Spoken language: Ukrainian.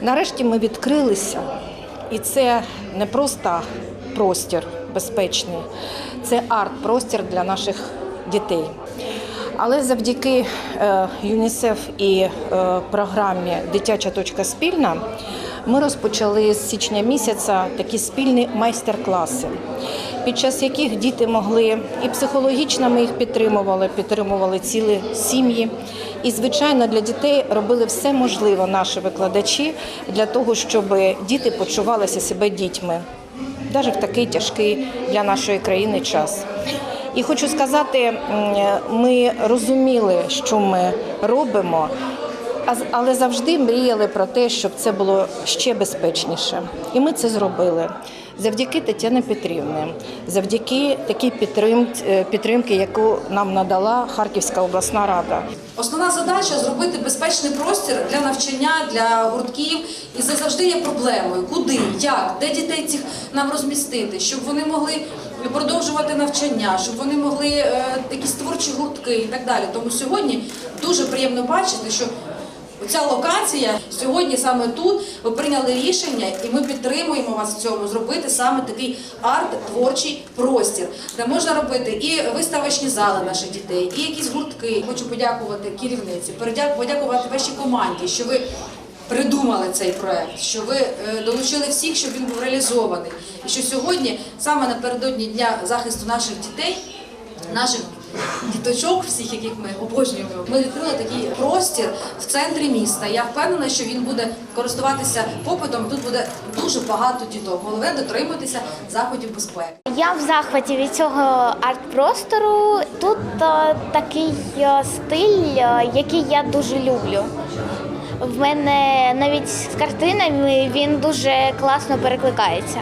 Нарешті ми відкрилися, і це не просто простір безпечний, це арт-простір для наших дітей. Але завдяки е, ЮНІСЕФ і е, програмі Дитяча точка спільна ми розпочали з січня місяця такі спільні майстер-класи, під час яких діти могли і психологічно ми їх підтримували, підтримували цілі сім'ї. І, звичайно, для дітей робили все можливе наші викладачі для того, щоб діти почувалися себе дітьми, навіть в такий тяжкий для нашої країни час. І хочу сказати, ми розуміли, що ми робимо, але завжди мріяли про те, щоб це було ще безпечніше. І ми це зробили завдяки Тетяні Петрівні, завдяки такій підтримці, е, підтримки, яку нам надала Харківська обласна рада. Основна задача зробити безпечний простір для навчання, для гуртків. І це завжди є проблемою. Куди, як, де дітей цих нам розмістити, щоб вони могли продовжувати навчання, щоб вони могли е, якісь творчі гуртки і так далі. Тому сьогодні дуже приємно бачити, що Ця локація сьогодні саме тут ви прийняли рішення, і ми підтримуємо вас в цьому зробити саме такий арт-творчий простір, де можна робити і виставочні зали наших дітей, і якісь гуртки. Хочу подякувати керівниці, подякувати вашій команді, що ви придумали цей проект, що ви е, долучили всіх, щоб він був реалізований, і що сьогодні, саме напередодні дня захисту наших дітей, наших діточок, всіх, яких ми обожнюємо. Ми відкрили такий простір в центрі міста. Я впевнена, що він буде користуватися попитом. Тут буде дуже багато діток. Головне дотримуватися заходів безпеки. Я в захваті від цього арт-простору. Тут е, такий е, стиль, е, який я дуже люблю. В мене навіть з картинами він дуже класно перекликається.